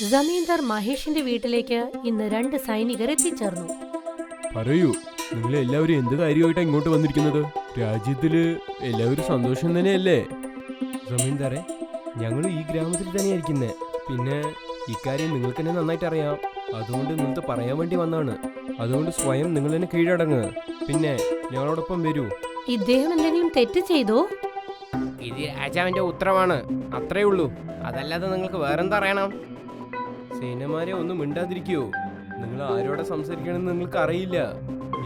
ജമീന്ദാർ മഹേഷിന്റെ വീട്ടിലേക്ക് ഇന്ന് രണ്ട് സൈനികർ എത്തിച്ചേർന്നു. പറയൂ നിങ്ങൾ എല്ലാവരും എന്ത് കാര്യമായിട്ടാ ഇങ്ങോട്ട് വന്നിരിക്കുന്നത്? രാജ്യത്തിൽ എല്ലാവരും സന്തോഷം തന്നെയല്ലേ? ജമീന്ദാറെ ഞങ്ങൾ ഈ ഗ്രാമത്തിൽ തന്നെയായിരിക്കുന്നേ. പിന്നെ ഇക്കാര്യം നിങ്ങൾക്ക് തന്നെ നന്നായിട്ട് അറിയാം അതുകൊണ്ട് നിങ്ങൾക്ക് പറയാൻ വേണ്ടി വന്നാണ്. അതുകൊണ്ട് സ്വയം നിങ്ങൾ തന്നെ കീഴടങ്ങ്. പിന്നെ ഞങ്ങളോടൊപ്പം വരൂ. ഇദ്ദേഹം എന്തെങ്കിലും തെറ്റ് ചെയ്തോ? ഇത് രാജാവിന്റെ ഉത്തരവാണ്. അത്രേ ഉള്ളൂ. അതല്ലാതെ നിങ്ങൾക്ക് വേറെന്താ അറിയണം? സേനമാരെ ഒന്നും മിണ്ടാതിരിക്കോ. നിങ്ങൾ ആരോടെ സംസാരിക്കണമെന്ന് നിങ്ങൾക്ക് അറിയില്ല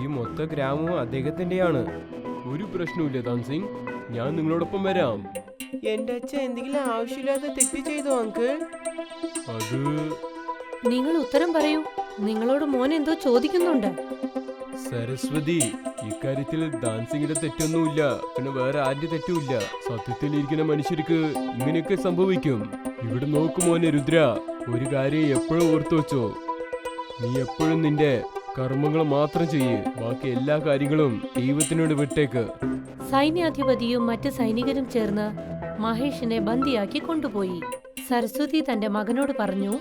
ഈ മൊത്ത ഗ്രാമവും അദ്ദേഹത്തിന്റെയാണ് ഒരു പ്രശ്നവുമില്ല താൻസിംഗ് ഞാൻ നിങ്ങളോടൊപ്പം വരാം. എന്റെ അച്ഛൻ എന്തെങ്കിലും ആവശ്യമില്ലാതെ തെറ്റ് ചെയ്തോ അങ്കിൾ? അത് നിങ്ങൾ ഉത്തരം പറയൂ. നിങ്ങളോട് മോൻ എന്തോ ചോദിക്കുന്നുണ്ട്. സരസ്വതി ഇക്കാര്യത്തിൽ ഡാൻസിങ്ങിന്റെ തെറ്റൊന്നുമില്ല. പിന്നെ വേറെ ആരുടെ തെറ്റുമില്ല. സത്യത്തിൽ ഇരിക്കുന്ന മനുഷ്യർക്ക് ഇങ്ങനെയൊക്കെ സംഭവിക്കും. ഇവിടെ നോക്കുമോനെ രുദ്ര. ഒരു കാര്യം എപ്പോഴും ഓർത്തു വെച്ചോ? നീ എപ്പോഴും നിന്റെ കർമ്മങ്ങൾ മാത്രം ചെയ്യ്. ബാക്കി എല്ലാ കാര്യങ്ങളും ദൈവത്തിനോട് വിട്ടേക്ക്. സൈന്യാധിപതിയും മറ്റു സൈനികരും ചേർന്ന് മഹേഷിനെ ബന്ദിയാക്കി കൊണ്ടുപോയി. സരസ്വതി തന്റെ മകനോട് പറഞ്ഞു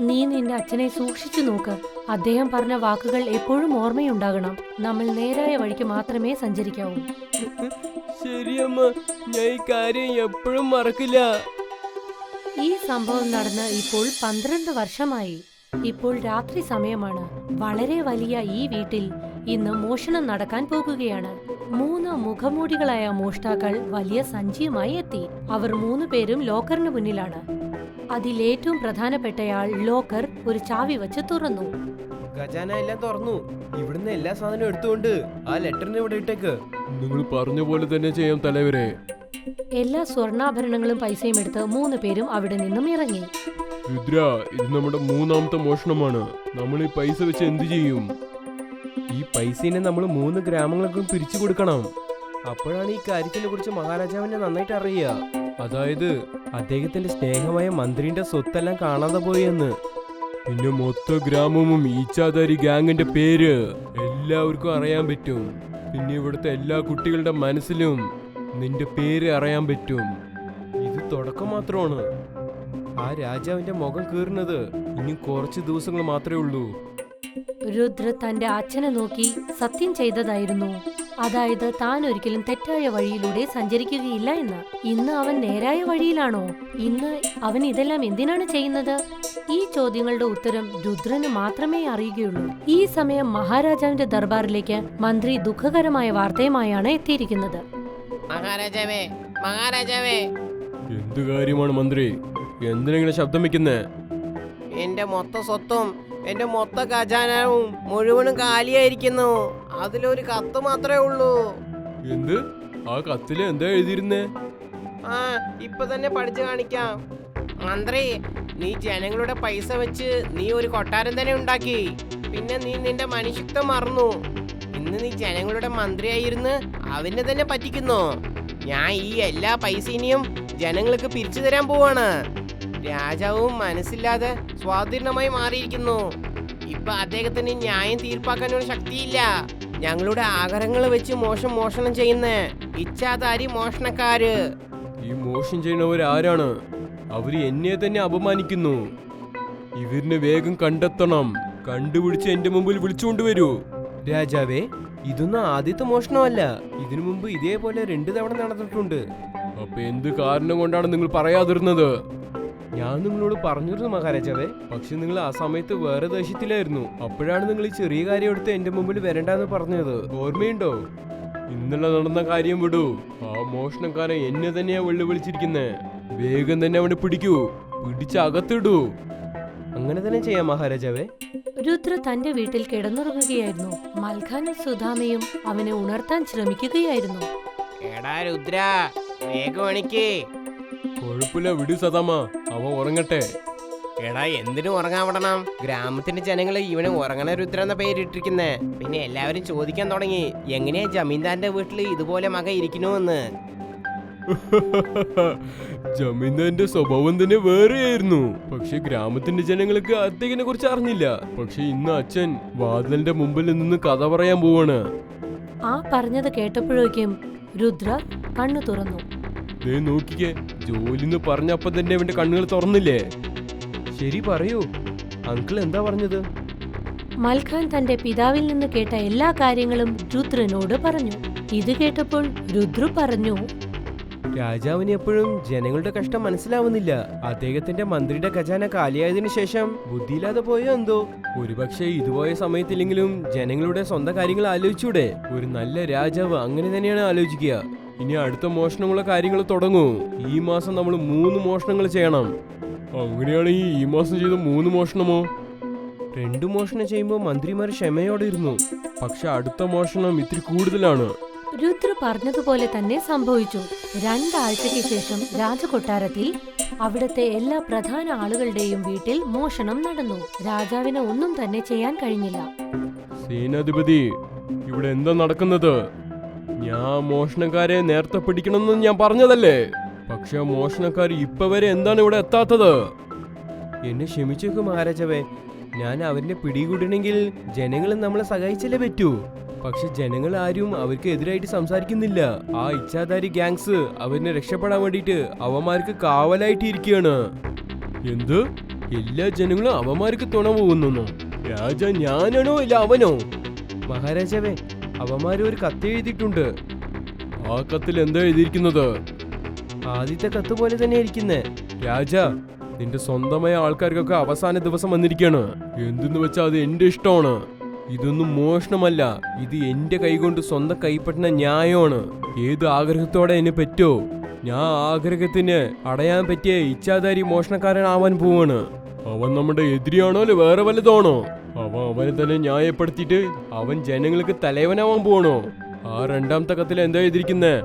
നീ നിന്റെ അച്ഛനെ സൂക്ഷിച്ചു നോക്ക്. അദ്ദേഹം പറഞ്ഞ വാക്കുകൾ എപ്പോഴും ഓർമ്മയുണ്ടാകണം. നമ്മൾ നേരായ വഴിക്ക് മാത്രമേ സഞ്ചരിക്കാവൂ. ശരിയമ്മ ഞാൻ ഈ കാര്യം എപ്പോഴും മറക്കില്ല. ഈ സംഭവം നടന്ന് ഇപ്പോൾ പന്ത്രണ്ട് വർഷമായി. ഇപ്പോൾ രാത്രി സമയമാണ്. വളരെ വലിയ ഈ വീട്ടിൽ ഇന്ന് മോഷണം നടക്കാൻ പോകുകയാണ്. മൂന്ന് മുഖമൂടികളായ മോഷ്ടാക്കൾ വലിയ സഞ്ചിയുമായി എത്തി. അവർ മൂന്ന് പേരും ലോക്കറിന് മുന്നിലാണ്. അതിലേറ്റവും പ്രധാനപ്പെട്ടയാൾ ലോക്കർ ഒരു ചാവി വെച്ച് തുറന്നു. ഖജാന എല്ലാം തുറന്നു. ഇവിടുന്ന് എല്ലാ സാധനവും എടുത്തുകൊണ്ട് ആ ലെറ്ററിന് ഇവിടെ ഇട്ടേക്ക്. നിങ്ങൾ പറഞ്ഞ പോലെ തന്നെ ചെയ്യാം തലവരെ. എല്ലാ സ്വർണാഭരണങ്ങളും പൈസയും എടുത്ത് മൂന്ന് പേരും അവിടെ നിന്നും ഇറങ്ങി. രുദ്ര ഇത് നമ്മുടെ മൂന്നാമത്തെ മോഷണമാണ്. നമ്മൾ ഈ പൈസ വെച്ച് എന്ത് ചെയ്യും? ഈ പൈസനെ നമ്മൾ മൂന്ന് ഗ്രാമങ്ങൾക്കും പിരിച്ചു കൊടുക്കണം. അപ്പോഴാണ് ഈ കാര്യത്തിനെ കുറിച്ച് മഹാരാജാവിനെ നന്നായിട്ട് അറിയുക. അതായത്? അദ്ദേഹത്തിന്റെ സ്നേഹമായ മന്ത്രിന്റെ സ്വത്തെല്ലാം കാണാതെ പോയെന്ന്. പിന്നെ മൊത്ത ഗ്രാമവും ഈച്ചാതാരി ഗാങ്ങിന്റെ പേര്. എല്ലാവർക്കും അറിയാൻ പറ്റും. പിന്നെ ഇവിടുത്തെ എല്ലാ കുട്ടികളുടെ മനസ്സിലും നിന്റെ പേര് അറിയാൻ പറ്റും. ഇത് തുടക്കം മാത്രമാണ്. ആ രാജാവിന്റെ മുഖം കീറുന്നത് ഇനി കുറച്ച് ദിവസങ്ങൾ മാത്രമേ ഉള്ളൂ. രുദ്ര തന്റെ അച്ഛനെ നോക്കി സത്യം ചെയ്തതായിരുന്നു. അതായത് താൻ ഒരിക്കലും തെറ്റായ വഴിയിലൂടെ സഞ്ചരിക്കുകയില്ല എന്ന്. ഇന്ന് അവൻ നേരായ വഴിയിലാണോ? ഇന്ന് അവൻ ഇതെല്ലാം എന്തിനാണ് ചെയ്യുന്നത്? ഈ ചോദ്യങ്ങളുടെ ഉത്തരം രുദ്രന് മാത്രമേ അറിയുകയുള്ളൂ. ഈ സമയം മഹാരാജാവിന്റെ ദർബാറിലേക്ക് മന്ത്രി ദുഃഖകരമായ വാർത്തയുമായാണ് എത്തിയിരിക്കുന്നത്. മഹാരാജാവേ മഹാരാജാവേ. എന്ത് കാര്യമാണ് മന്ത്രി? എന്തിനെങ്ങനെ ശബ്ദം വെക്കുന്നേ? എന്റെ മൊത്ത സ്വത്തും എന്റെ മൊത്ത ഖജാനവും മുഴുവനും കാലിയായിരിക്കുന്നു. അതിലൊരു കത്ത് മാത്രമേ ഉള്ളൂ. എന്ത്? ആ കത്തിൽ എന്താ എഴുതിയിരുന്നേ? ആ ഇപ്പൊ തന്നെ പഠിച്ചു കാണിക്കാം. മന്ത്രി നീ ജനങ്ങളുടെ പൈസ വെച്ച് നീ ഒരു കൊട്ടാരം തന്നെ ഉണ്ടാക്കി. പിന്നെ നീ നിന്റെ മനുഷ്യത്വം മറന്നു. ഇന്ന് നീ ജനങ്ങളുടെ മന്ത്രിയായിരുന്ന് അവനെ തന്നെ പറ്റിക്കുന്നു. ഞാൻ ഈ എല്ലാ പൈസയും ജനങ്ങൾക്ക് പിരിച്ചു തരാൻ പോവാണ്. രാജാവും മനസ്സില്ലാതെ സ്വാധീനമായി മാറിയിരിക്കുന്നു. ഇപ്പൊ അദ്ദേഹത്തിന് ന്യായം തീർപ്പാക്കാനുള്ള ശക്തിയില്ല. ഞങ്ങളുടെ ആഗ്രഹങ്ങൾ വെച്ച് മോശം മോഷണം ചെയ്യുന്ന ഇച്ഛാധാരി മോഷണക്കാര്. ഈ മോഷണം ചെയ്യുന്നവർ ആരാണ്? അവർ എന്നെ തന്നെ അപമാനിക്കുന്നു. ഇവരിനെ വേഗം കണ്ടെത്തണം. കണ്ടുപിടിച്ച് എന്റെ മുമ്പിൽ വിളിച്ചുകൊണ്ടുവരൂ രാജാവേ ഇതൊന്നും ആദ്യത്തെ മോഷണമല്ല. ഇതിനു മുമ്പ് ഇതേപോലെ രണ്ടു തവണ നടന്നിട്ടുണ്ട്. അപ്പൊ എന്ത് കാരണം കൊണ്ടാണ് നിങ്ങൾ പറയാതിരുന്നത്? ഞാൻ നിങ്ങളോട് പറഞ്ഞിരുന്നു മഹാരാജാവേ പക്ഷെ നിങ്ങൾ ആ സമയത്ത് വേറെ ദേശത്തിലായിരുന്നു അപ്പോഴാണ് നിങ്ങൾ ഈ ചെറിയ കാര്യം എടുത്ത് എന്റെ മുമ്പിൽ വരണ്ടെന്ന് പറഞ്ഞത്. ഓർമ്മയുണ്ടോ? ഇന്നലെ നടന്ന കാര്യം വിടൂ. ആ മോഷണക്കാരൻ എന്നെ തന്നെയാ വെള്ളുവിളിച്ചിരിക്കുന്നേ വേഗം തന്നെ അവനെ പിടിക്കൂ. പിടിച്ച് അകത്തിടൂ. അങ്ങനെ തന്നെ ചെയ്യാം മഹാരാജാവേ. രുദ്ര തന്റെ വീട്ടിൽ കിടന്നുറങ്ങുകയായിരുന്നു. മൽഖാനും സുധാമയും അവനെ ഉണർത്താൻ ശ്രമിക്കുകയായിരുന്നു. എടാ രുദ്ര വേഗം എണിക്ക്. കൊഴുപ്പില്ല വിടു സദാമ. അവൻ ഉറങ്ങട്ടെ. എടാ എന്തിനു ഉറങ്ങാൻ വിടണം? ഗ്രാമത്തിന്റെ ജനങ്ങൾ ഇവനെ ഉറങ്ങണ രുദ്ര എന്ന പേരിട്ടിരിക്കുന്നേ. പിന്നെ എല്ലാവരും ചോദിക്കാൻ തുടങ്ങി എങ്ങനെയാ ജമീന്ദാന്റെ വീട്ടിൽ ഇതുപോലെ മക ഇരിക്കണോന്ന് ജമീന്ദാന്റെ സ്വഭാവം തന്നെ വേറെയായിരുന്നു. പക്ഷെ ഗ്രാമത്തിന്റെ ജനങ്ങൾക്ക് അദ്ദേഹത്തിനെ കുറിച്ച് അറിഞ്ഞില്ല. പക്ഷെ ഇന്ന് അച്ഛൻ വാതിലിന്റെ മുമ്പിൽ നിന്ന് കഥ പറയാൻ പോവാണ്. ആ പറഞ്ഞത് കേട്ടപ്പോഴേക്കും രുദ്ര കണ്ണു തുറന്നു. ദേ നോക്കിക്കേ ജോലിന്ന് പറഞ്ഞപ്പോ തന്നെ അവന്റെ കണ്ണുകൾ തുറന്നില്ലേ? ശരി പറയൂ അങ്കിൾ എന്താ പറഞ്ഞത്? മൽഖാൻ തന്റെ പിതാവിൽ നിന്ന് കേട്ട എല്ലാ കാര്യങ്ങളും രുദ്രനോട് പറഞ്ഞു. ഇത് കേട്ടപ്പോൾ രുദ്രു പറഞ്ഞു രാജാവിന് എപ്പോഴും ജനങ്ങളുടെ കഷ്ടം മനസ്സിലാവുന്നില്ല. അദ്ദേഹത്തിന്റെ മന്ത്രിയുടെ ഖജാന കാലിയായതിനു ശേഷം ബുദ്ധിയില്ലാതെ പോയോ എന്തോ? ഒരുപക്ഷെ ഇതുപോയ സമയത്തില്ലെങ്കിലും ജനങ്ങളുടെ സ്വന്തം കാര്യങ്ങൾ ആലോചിച്ചൂടെ. ഒരു നല്ല രാജാവ് അങ്ങനെ തന്നെയാണ് ആലോചിക്കുക. ഇനി അടുത്ത മോഷണമുള്ള കാര്യങ്ങൾ തുടങ്ങൂ. ഈ മാസം നമ്മൾ മൂന്ന് മോഷണങ്ങൾ ചെയ്യണം. അങ്ങനെയാണെങ്കിൽ ഈ മാസം ചെയ്ത മൂന്ന് മോഷണമോ? രണ്ടു മോഷണം ചെയ്യുമ്പോൾ മന്ത്രിമാർ ക്ഷമയോടെ ഇരുന്നു. പക്ഷെ അടുത്ത മോഷണം ഇത്തിരി കൂടുതലാണ്. രുദ്ര പറഞ്ഞതുപോലെ തന്നെ സംഭവിച്ചു. രണ്ടാഴ്ചയ്ക്ക് ശേഷം രാജകൊട്ടാരത്തിൽ അവിടുത്തെ എല്ലാ പ്രധാന ആളുകളുടെയും വീട്ടിൽ മോഷണം നടന്നു. രാജാവിന് ഒന്നും തന്നെ ചെയ്യാൻ കഴിഞ്ഞില്ല. സേനാധിപതി ഇവിടെ എന്താ നടക്കുന്നത്? ഞാൻ മോഷണക്കാരെ നേരത്തെ പിടിക്കണമെന്ന് ഞാൻ പറഞ്ഞതല്ലേ? പക്ഷെ മോഷണക്കാർ ഇപ്പൊ വരെ എന്താണ് ഇവിടെ എത്താത്തത്? എന്നെ ക്ഷമിച്ചേക്കും മഹാരാജാവേ. ഞാൻ അവന്റെ പിടികൂടണമെങ്കിൽ ജനങ്ങൾ നമ്മളെ സഹായിച്ചല്ലേ പറ്റൂ? പക്ഷെ ജനങ്ങൾ ആരും അവർക്ക് എതിരായിട്ട് സംസാരിക്കുന്നില്ല. ആ ഇച്ഛാധാരി ഗാങ്സ് അവരിനെ രക്ഷപ്പെടാൻ വേണ്ടിയിട്ട് അവന്മാർക്ക് കാവലായിട്ട് ഇരിക്കുകയാണ് എന്ത്? എല്ലാ ജനങ്ങളും അവന്മാർക്ക് തുണ പോകുന്നു രാജ ഞാനാണോ ഇല്ല അവനോ? മഹാരാജാവേ അവന്മാര് ഒരു കത്ത് എഴുതിയിട്ടുണ്ട്. ആ കത്തിൽ എന്താ എഴുതിയിരിക്കുന്നത്? ആദ്യത്തെ കത്ത് പോലെ തന്നെ ഇരിക്കുന്നേ. രാജ നിന്റെ സ്വന്തമായ ആൾക്കാർക്കൊക്കെ അവസാന ദിവസം വന്നിരിക്കുകയാണ്. എന്തെന്ന് വെച്ചാൽ അത് എന്റെ ഇഷ്ടമാണ്. ഇതൊന്നും മോഷണമല്ല. ഇത് എന്റെ കൈകൊണ്ട് സ്വന്തം കൈപ്പറ്റുന്ന ന്യായമാണ്. ഏത് ആഗ്രഹത്തോടെ എന്നെ പറ്റോ? ഞാൻ ആഗ്രഹത്തിന് അടയാൻ പറ്റിയ ഇച്ഛാധാരി മോഷണക്കാരനാവാൻ പോവാണ്. അവൻ നമ്മുടെ എതിരിയാണോ അല്ലെ വേറെ വലുതാണോ അവൻ അവനെ തന്നെ ന്യായപ്പെടുത്തിയിട്ട് അവൻ ജനങ്ങൾക്ക് തലവനാവാൻ പോവാണോ? ആ രണ്ടാമത്തെ കത്തിൽ എന്താ എഴുതിയിരിക്കുന്നേ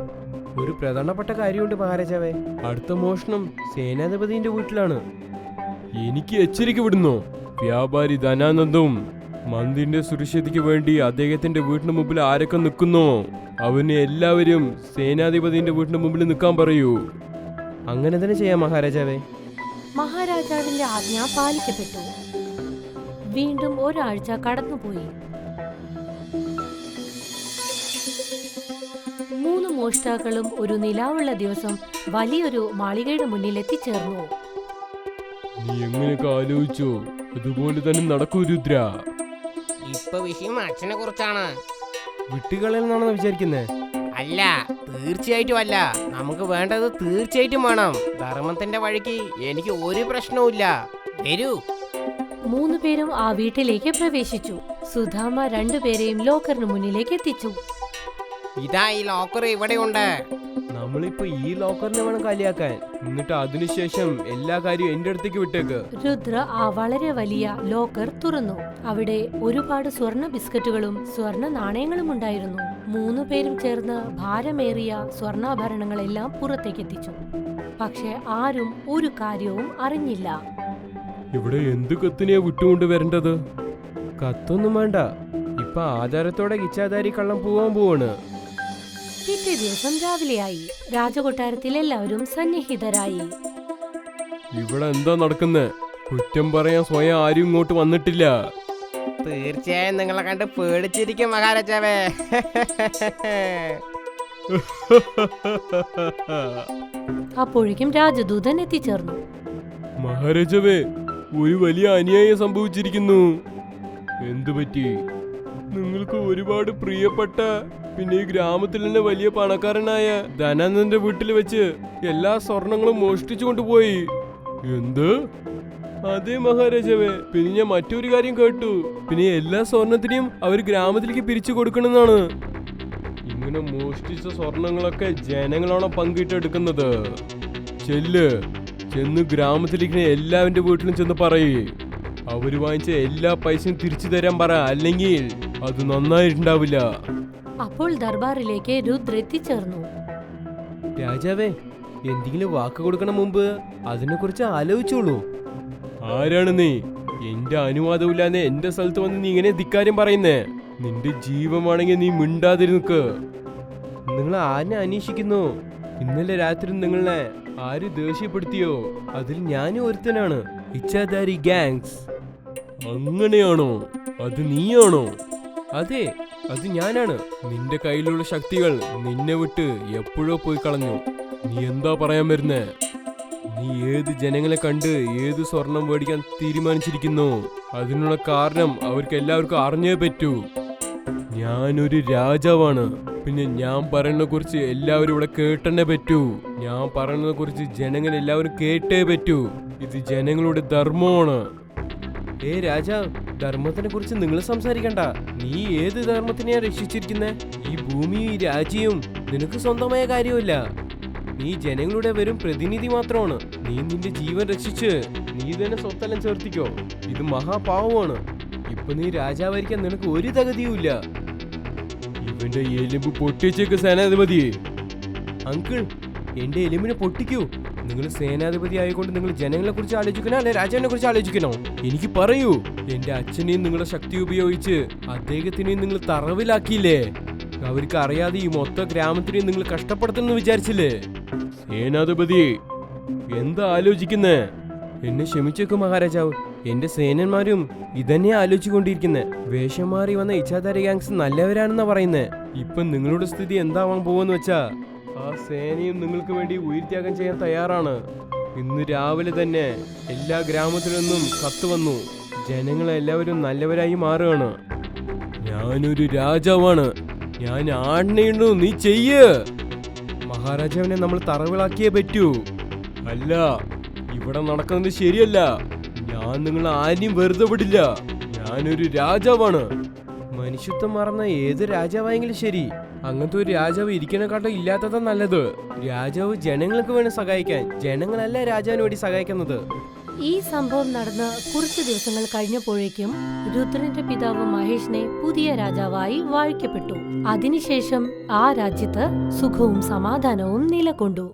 ഒരു പ്രധാനപ്പെട്ട കാര്യമുണ്ട് മഹാരാജാവേ. അടുത്ത മോഷണം സേനാധിപതിന്റെ വീട്ടിലാണ്. എനിക്ക് എച്ചരിക്ക വിടുന്നു. വ്യാപാരി ധനാനന്ദവും മന്ദിന്റെ സുരക്ഷിതയ്ക്ക് വേണ്ടി അദ്ദേഹത്തിന്റെ വീടിന് മുമ്പിൽ ആരൊക്കെ നിൽക്കുന്നു? അവന് എല്ലാവരും സേനാധിപതിന്റെ വീടിന് മുമ്പിൽ നിൽക്കാൻ പറയൂ. അങ്ങനെ തന്നെ ചെയ്യാം മഹാരാജാവേ. മഹാരാജാവിന്റെ ആജ്ഞ പാലിക്കപ്പെട്ടു. വീണ്ടും ഒരാഴ്ച കടന്നുപോയി. മൂന്ന് മോഷ്ടാക്കളും ഒരു നിലാവുള്ള ദിവസം വലിയൊരു മാളികയുടെ മുന്നിൽ എത്തിച്ചേർന്നു. നീ എങ്ങനെയൊക്കെ ആലോചിച്ചോ? അതുപോലെ തന്നെ നടക്കൂ രുദ്ര. ഇപ്പൊ വിഷയം അച്ഛനെ കുറിച്ചാണ്. വിട്ടുകളെന്നാണോ വിചാരിക്കുന്നേ? അല്ല തീർച്ചയായിട്ടും അല്ല. നമുക്ക് വേണ്ടത് തീർച്ചയായിട്ടും വേണം. ധർമ്മത്തിന്റെ വഴിക്ക് എനിക്ക് ഒരു പ്രശ്നവുമില്ല വരൂ. മൂന്ന് പേരും ആ വീട്ടിലേക്ക് പ്രവേശിച്ചു. സുധാമ രണ്ടുപേരെയും ലോക്കറിന് മുന്നിലേക്ക് എത്തിച്ചു. ഇതാ ഈ ലോക്കർ ഇവിടെയുണ്ട് നമ്മളിപ്പോ ഈ ലോക്കറിനെ വേണം കാലിയാക്കാൻ എന്നിട്ട് അതിനുശേഷം എല്ലാ കാര്യവും എന്റെ അടുത്തേക്ക് വിട്ടേക്ക്. രുദ്ര ആ വളരെ വലിയ ലോക്കർ തുറന്നു. അവിടെ ഒരുപാട് സ്വർണ ബിസ്ക്കറ്റുകളും സ്വർണ നാണയങ്ങളും ഉണ്ടായിരുന്നു. മൂന്നു പേരും ചേർന്ന് ഭാരമേറിയ സ്വർണാഭരണങ്ങളെല്ലാം പുറത്തേക്ക് എത്തിച്ചു പക്ഷെ ആരും ഒരു കാര്യവും അറിഞ്ഞില്ല. ഇവിടെ എന്ത് കത്തിനെയാ വിട്ടുകൊണ്ട് വരേണ്ടത്? കത്തൊന്നും വേണ്ട. ഇപ്പൊ ആധാരത്തോടെ കിച്ചാധാരി കള്ളം പോവാൻ പോവാണ്. പിറ്റേ ദിവസം രാവിലെയായി. രാജകൊട്ടാരത്തിൽ എല്ലാവരും സന്നിഹിതരായി. ഇവിടെ എന്താ നടക്കുന്നേ? കുറ്റം പറയാൻ സ്വയം ആരും ഇങ്ങോട്ട് വന്നിട്ടില്ല. തീർച്ചയായും നിങ്ങളെ കണ്ട് പേടിച്ചിരിക്കും മഹാരാജാവേ. അപ്പോഴേക്കും രാജദൂതൻ എത്തിച്ചേർന്നു. മഹാരാജാവേ ഒരു വലിയ അന്യായം സംഭവിച്ചിരിക്കുന്നു. എന്തു പറ്റി നിങ്ങൾക്ക് ഒരുപാട് പ്രിയപ്പെട്ട പിന്നെ ഈ ഗ്രാമത്തിൽ തന്നെ വലിയ പണക്കാരനായ ധനാനന്ദന്റെ വീട്ടിൽ വെച്ച് എല്ലാ സ്വർണങ്ങളും മോഷ്ടിച്ചു കൊണ്ടുപോയി. എന്ത്? അതെ മഹാരാജാവേ. പിന്നെ ഞാൻ മറ്റൊരു കാര്യം കേട്ടു. പിന്നെ എല്ലാ സ്വർണത്തിനെയും അവർ ഗ്രാമത്തിലേക്ക് പിരിച്ചു കൊടുക്കണമെന്നാണ്. ഇങ്ങനെ മോഷ്ടിച്ച സ്വർണങ്ങളൊക്കെ ജനങ്ങളാണ് പങ്കിട്ടെടുക്കുന്നത് ചെല്ല്. ചെന്ന് ഗ്രാമത്തിലേക്ക് എല്ലാവന്റെ വീട്ടിലും ചെന്ന് പറയേ. അവർ വാങ്ങിച്ച എല്ലാ പൈസയും തിരിച്ചു തരാൻ പറ. അല്ലെങ്കിൽ അത് നന്നായിട്ടുണ്ടാവില്ല. അപ്പോൾ ദർബാറിലേക്ക് രുദ്ര എത്തിച്ചേർന്നു. രാജാവേ എന്തെങ്കിലും വാക്ക് കൊടുക്കണ മുമ്പ് അതിനെ കുറിച്ച് ആലോചിച്ചോളൂ. ആരാണ് നീ? എന്റെ അനുവാദമില്ലാതെ എന്റെ സ്ഥലത്ത് വന്ന് നീ ഇങ്ങനെ ധിക്കാര്യം പറയുന്നേ? നിന്റെ ജീവമാണെങ്കിൽ നീ മിണ്ടാതിരുന്നു നിങ്ങൾ ആരെ അന്വേഷിക്കുന്നു? ഇന്നലെ രാത്രി നിങ്ങളെ ആര് ദേഷ്യപ്പെടുത്തിയോ? അതിൽ ഞാനും ഒരുത്തനാണ്. ഇച്ഛാധാരി ഗാങ്സ് അങ്ങനെയാണോ? അത് നീയാണോ? അതെ അത് ഞാനാണ്. നിന്റെ കയ്യിലുള്ള ശക്തികൾ നിന്നെ വിട്ട് എപ്പോഴോ പോയി കളഞ്ഞു. നീ എന്താ പറയാൻ വരുന്നേ? നീ ഏത് ജനങ്ങളെ കണ്ട് ഏത് സ്വർണം മേടിക്കാൻ തീരുമാനിച്ചിരിക്കുന്നു? അതിനുള്ള കാരണം അവർക്ക് എല്ലാവർക്കും അറിഞ്ഞേ പറ്റൂ. ഞാനൊരു രാജാവാണ്. പിന്നെ ഞാൻ പറയുന്നതിനെ കുറിച്ച് എല്ലാവരും ഇവിടെ കേട്ടെന്നെ പറ്റൂ. ഞാൻ പറയുന്നതിനെ കുറിച്ച് ജനങ്ങൾ എല്ലാവരും കേട്ടേ പറ്റൂ. ഇത് ജനങ്ങളുടെ ധർമ്മമാണ്. ഏ രാജാ ധർമ്മത്തിനെ കുറിച്ച് നിങ്ങൾ സംസാരിക്കണ്ട. നീ ഏത് ധർമ്മത്തിനെയാ രക്ഷിച്ചിരിക്കുന്നേ? ഈ ഭൂമിയും ഈ രാജ്യവും നിനക്ക് സ്വന്തമായ കാര്യമില്ല നീ ജനങ്ങളുടെ വെറും പ്രതിനിധി മാത്രമാണ്. നീ നിന്റെ ജീവൻ രക്ഷിച്ച് നീ തന്നെ സ്വത്തെല്ലാം ചേർത്തിക്കോ. ഇത് മഹാപാവമാണ്. ഇപ്പൊ നീ രാജാവായിരിക്കാൻ നിനക്ക് ഒരു തകതിയുമില്ല. ഇവന്റെ എലുമ്പ് പൊട്ടിച്ചേക്ക് സേനാധിപതി അങ്കിൾ എന്റെ എലിമിനെ പൊട്ടിക്കൂ. നിങ്ങൾ സേനാധിപതി ആയിക്കൊണ്ട് നിങ്ങൾ ജനങ്ങളെ കുറിച്ച് ആലോചിക്കണോ? അല്ലെ രാജാവിനെ കുറിച്ച് ആലോചിക്കണോ? എനിക്ക് പറയൂ എന്റെ അച്ഛനെയും നിങ്ങളുടെ ശക്തി ഉപയോഗിച്ച് അദ്ദേഹത്തിനെയും നിങ്ങൾ തറവിലാക്കിയില്ലേ? അവർക്ക് അറിയാതെ ഈ മൊത്ത ഗ്രാമത്തിനെയും നിങ്ങൾ കഷ്ടപ്പെടുത്തുന്നു വിചാരിച്ചില്ലേ? സേനാധിപതി എന്താ ആലോചിക്കുന്നേ? എന്നെ ക്ഷമിച്ചേക്കും മഹാരാജാവ്. എന്റെ സേനന്മാരും ഇതന്നെ ആലോചിച്ചുകൊണ്ടിരിക്കുന്നെ. വേഷം മാറി വന്ന ഇച്ഛാധാര ഗാങ്സ് നല്ലവരാണെന്നാ പറയുന്നേ. ഇപ്പൊ നിങ്ങളുടെ സ്ഥിതി എന്താവാൻ പോവെന്ന് വെച്ചാ ആ സേനയും നിങ്ങൾക്ക് വേണ്ടി ഉയർത്യാഗം ചെയ്യാൻ തയ്യാറാണ്. ഇന്ന് രാവിലെ തന്നെ എല്ലാ ഗ്രാമത്തിൽ നിന്നും കത്ത് വന്നു. ജനങ്ങളെല്ലാവരും നല്ലവരായി മാറുകയാണ്. ഞാനൊരു രാജാവാണ്. ഞാൻ ആണ്ണയുണ്ടു നീ ചെയ്യ്. മഹാരാജാവിനെ നമ്മൾ തറവിളാക്കിയേ പറ്റൂ. അല്ല ഇവിടെ നടക്കുന്നത് ശരിയല്ല. ഞാൻ നിങ്ങൾ ആരെയും വെറുതെ വിടില്ല. ഞാനൊരു രാജാവാണ്. മനുഷ്യത്വം മറന്ന ഏത് രാജാവായെങ്കിലും ശരി. അങ്ങനത്തെ ഒരു രാജാവ് ഇരിക്കണേക്കാട്ടും ഇല്ലാത്തതാ നല്ലത്. രാജാവ് ജനങ്ങൾക്ക് വേണം സഹായിക്കാൻ. ജനങ്ങളല്ല രാജാവിന് വേണ്ടി സഹായിക്കുന്നത്. ഈ സംഭവം നടന്ന് കുറച്ച് ദിവസങ്ങൾ കഴിഞ്ഞപ്പോഴേക്കും രുദ്രന്റെ പിതാവ് മഹേഷിനെ പുതിയ രാജാവായി വാഴിക്കപ്പെട്ടു. അതിനുശേഷം ആ രാജ്യത്ത് സുഖവും സമാധാനവും നിലകൊണ്ടു.